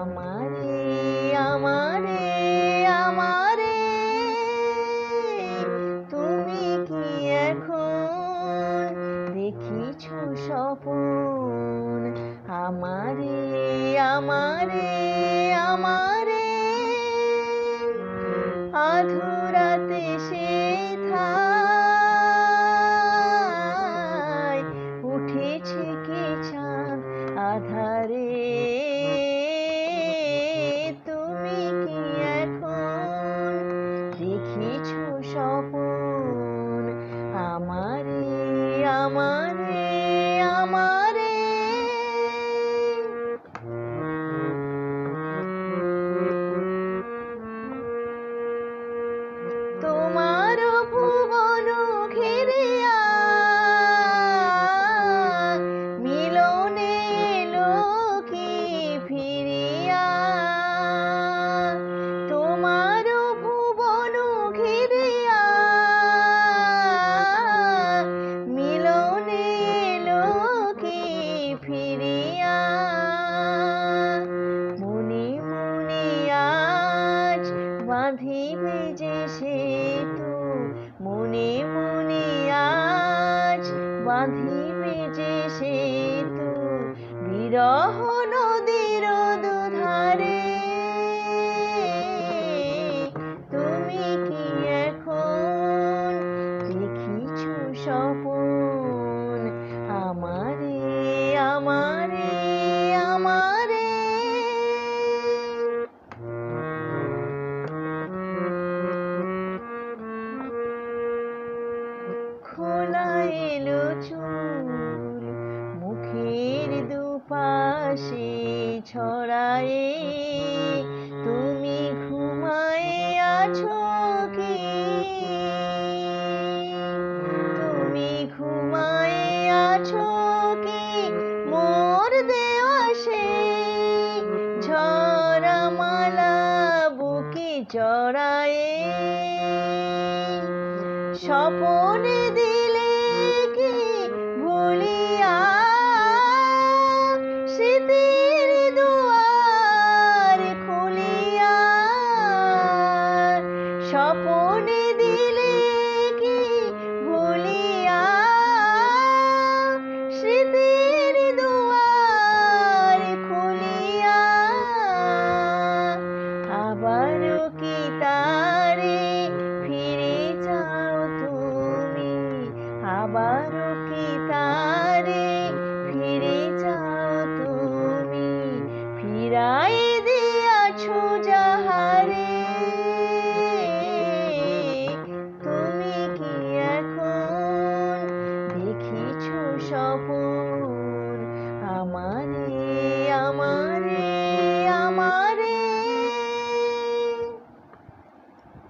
আমারে আমারে আমারে। তুমি কি এখন দেখিছ স্বপন? আমারে আমারে আমারে। আধুরাতে সে বাঁধিবে যে সেতু বিরহ ছড়ায়ে, তুমি ঘুমায়ে আছো কি? তুমি ঘুমায়ে আছো কি? মোর দেওয়া ঝরা মালা বুকে চড়ায়ে, স্বপনে দিলে স্বপনে দিলে কি ভুলিয়া স্মৃতির দুয়ার খুলিয়া? আবারও কি তারে ফিরে যাও তুমি? আবার 守护。